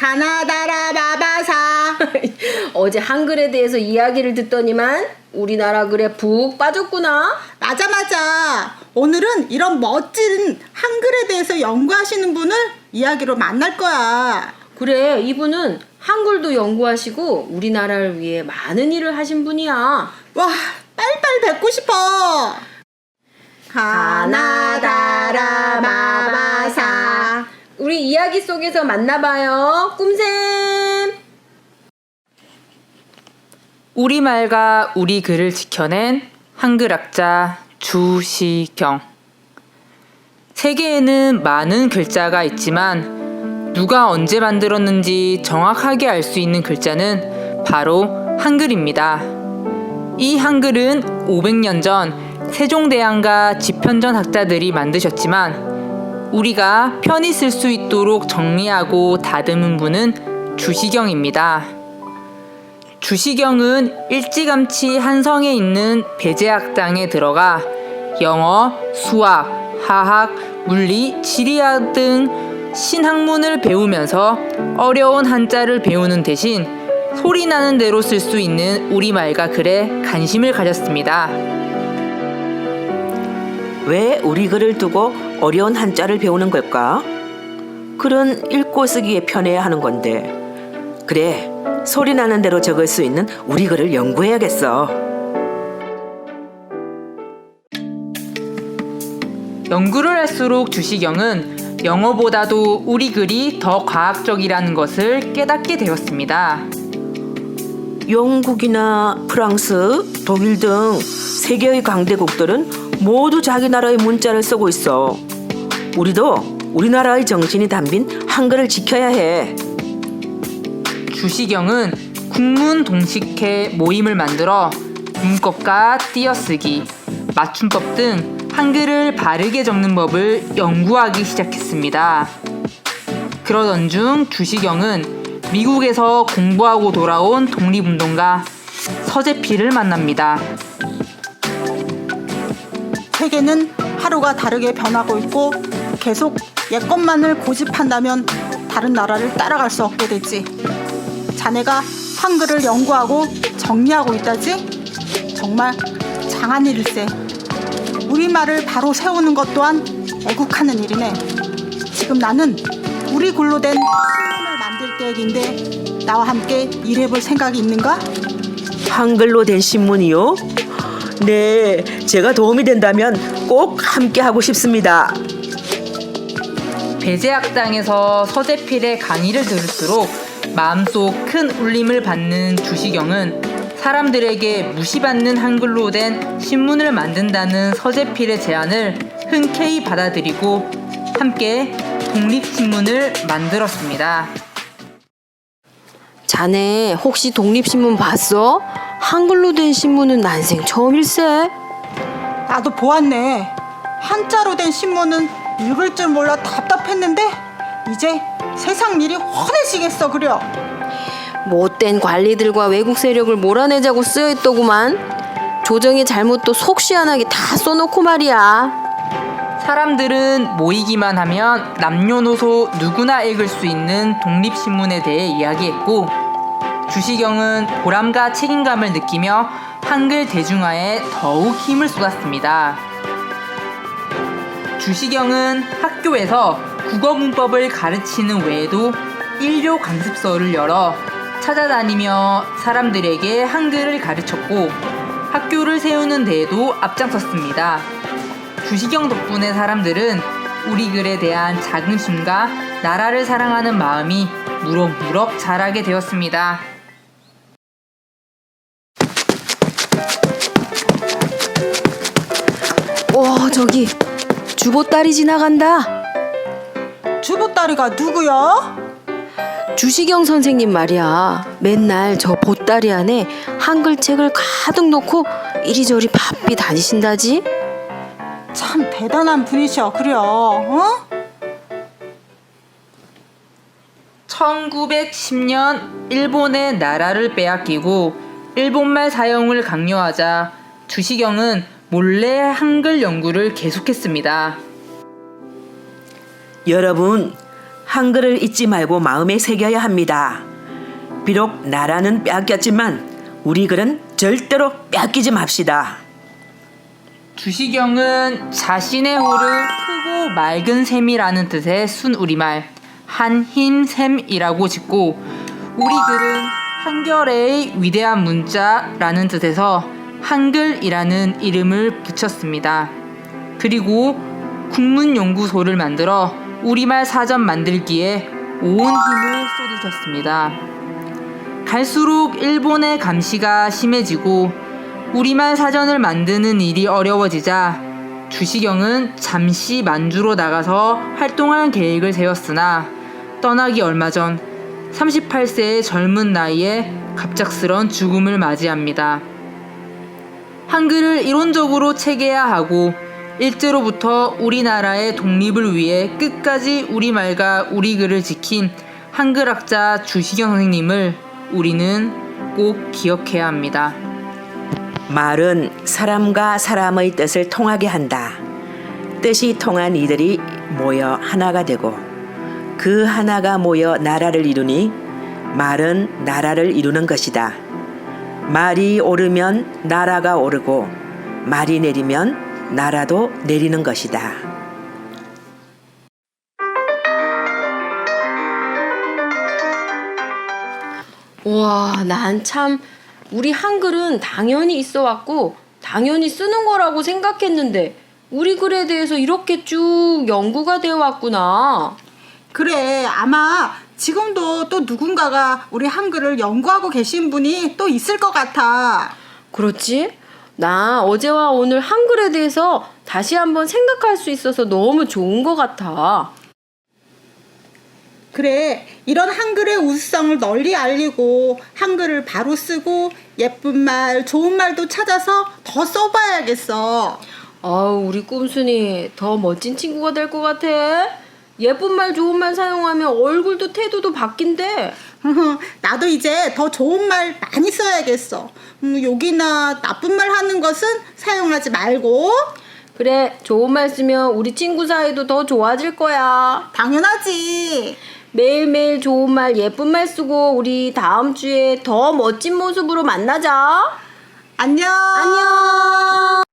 가나다라 마바사. 어제 한글에 대해서 이야기를 듣더니만 우리나라 글에 푹 빠졌구나. 맞아, 맞아. 오늘은 이런 멋진 한글에 대해서 연구하시는 분을 이야기로 만날 거야. 그래, 이분은 한글도 연구하시고 우리나라를 위해 많은 일을 하신 분이야. 와, 빨리빨리 뵙고 싶어. 가나다라 마바사. 우리 이야기 속에서 만나봐요. 꿈샘! 우리말과 우리 글을 지켜낸 한글학자 주시경. 세계에는 많은 글자가 있지만 누가 언제 만들었는지 정확하게 알 수 있는 글자는 바로 한글입니다. 이 한글은 500년 전 세종대왕과 지편전 학자들이 만드셨지만 우리가 편히 쓸 수 있도록 정리하고 다듬은 분은 주시경입니다. 주시경은 일찌감치 한성에 있는 배제학당에 들어가 영어, 수학, 화학, 물리, 지리학 등 신학문을 배우면서 어려운 한자를 배우는 대신 소리 나는 대로 쓸 수 있는 우리말과 글에 관심을 가졌습니다. 왜 우리 글을 두고 어려운 한자를 배우는 걸까? 글은 읽고 쓰기에 편해야 하는 건데. 그래, 소리 나는 대로 적을 수 있는 우리 글을 연구해야겠어. 연구를 할수록 주시경은 영어보다도 우리 글이 더 과학적이라는 것을 깨닫게 되었습니다. 영국이나 프랑스, 독일 등 세계의 강대국들은 모두 자기 나라의 문자를 쓰고 있어. 우리도 우리나라의 정신이 담긴 한글을 지켜야 해. 주시경은 국문 동식회 모임을 만들어 문법과 띄어쓰기, 맞춤법 등 한글을 바르게 적는 법을 연구하기 시작했습니다. 그러던 중 주시경은 미국에서 공부하고 돌아온 독립운동가 서재필을 만납니다. 세계는 하루가 다르게 변하고 있고 계속 옛것만을 고집한다면 다른 나라를 따라갈 수 없게 되지. 자네가 한글을 연구하고 정리하고 있다지? 정말 장한 일일세. 우리말을 바로 세우는 것 또한 애국하는 일이네. 지금 나는 우리 글로 된 신문을 만들 계획인데 나와 함께 일해볼 생각이 있는가? 한글로 된 신문이요? 네, 제가 도움이 된다면 꼭 함께 하고 싶습니다. 배제학당에서 서재필의 강의를 들을수록 마음속 큰 울림을 받는 주시경은 사람들에게 무시받는 한글로 된 신문을 만든다는 서재필의 제안을 흔쾌히 받아들이고 함께 독립신문을 만들었습니다. 자네 혹시 독립신문 봤어? 한글로 된 신문은 난생 처음일세. 나도 보았네. 한자로 된 신문은 읽을 줄 몰라 답답했는데 이제 세상 일이 훤해지겠어 그려. 못된 관리들과 외국 세력을 몰아내자고 쓰여있더구만. 조정의 잘못도 속 시원하게 다 써놓고 말이야. 사람들은 모이기만 하면 남녀노소 누구나 읽을 수 있는 독립신문에 대해 이야기했고 주시경은 보람과 책임감을 느끼며 한글 대중화에 더욱 힘을 쏟았습니다. 주시경은 학교에서 국어 문법을 가르치는 외에도 일교 강습소를 열어 찾아다니며 사람들에게 한글을 가르쳤고 학교를 세우는 데에도 앞장섰습니다. 주시경 덕분에 사람들은 우리 글에 대한 자긍심과 나라를 사랑하는 마음이 무럭무럭 자라게 되었습니다. 와 저기 주보따리 지나간다. 주보따리가 누구야? 주시경 선생님 말이야. 맨날 저 보따리 안에 한글책을 가득 놓고 이리저리 바삐 다니신다지. 참 대단한 분이셔 그려. 어? 1910년 일본의 나라를 빼앗기고 일본말 사용을 강요하자 주시경은 몰래 한글 연구를 계속했습니다. 여러분, 한글을 잊지 말고 마음에 새겨야 합니다. 비록 나라는 뺏겼지만 우리 글은 절대로 뺏기지 맙시다. 주시경은 자신의 호를 크고 맑은 셈이라는 뜻의 순우리말 한힘샘이라고 짓고 우리 글은 한결의 위대한 문자라는 뜻에서 한글이라는 이름을 붙였습니다. 그리고 국문연구소를 만들어 우리말 사전 만들기에 온 힘을 쏟으셨습니다. 갈수록 일본의 감시가 심해지고 우리말 사전을 만드는 일이 어려워지자 주시경은 잠시 만주로 나가서 활동할 계획을 세웠으나 떠나기 얼마 전 38세의 젊은 나이에 갑작스런 죽음을 맞이합니다. 한글을 이론적으로 체계화하고 일제로부터 우리나라의 독립을 위해 끝까지 우리말과 우리글을 지킨 한글학자 주시경 선생님을 우리는 꼭 기억해야 합니다. 말은 사람과 사람의 뜻을 통하게 한다. 뜻이 통한 이들이 모여 하나가 되고 그 하나가 모여 나라를 이루니 말은 나라를 이루는 것이다. 말이 오르면 나라가 오르고 말이 내리면 나라도 내리는 것이다. 와, 난 참 우리 한글은 당연히 있어 왔고 당연히 쓰는 거라고 생각했는데 우리 글에 대해서 이렇게 쭉 연구가 되어 왔구나. 그래 아마 지금도 또 누군가가 우리 한글을 연구하고 계신 분이 또 있을 것 같아. 그렇지? 나 어제와 오늘 한글에 대해서 다시 한번 생각할 수 있어서 너무 좋은 것 같아. 그래 이런 한글의 우수성을 널리 알리고 한글을 바로 쓰고 예쁜 말 좋은 말도 찾아서 더 써봐야겠어. 아우, 우리 꿈순이 더 멋진 친구가 될 것 같아. 예쁜 말, 좋은 말 사용하면 얼굴도 태도도 바뀐대. 나도 이제 더 좋은 말 많이 써야겠어. 음, 욕이나 나쁜 말 하는 것은 사용하지 말고 그래, 좋은 말 쓰면 우리 친구 사이도 더 좋아질 거야. 당연하지. 매일매일 좋은 말, 예쁜 말 쓰고 우리 다음 주에 더 멋진 모습으로 만나자. 안녕. 안녕.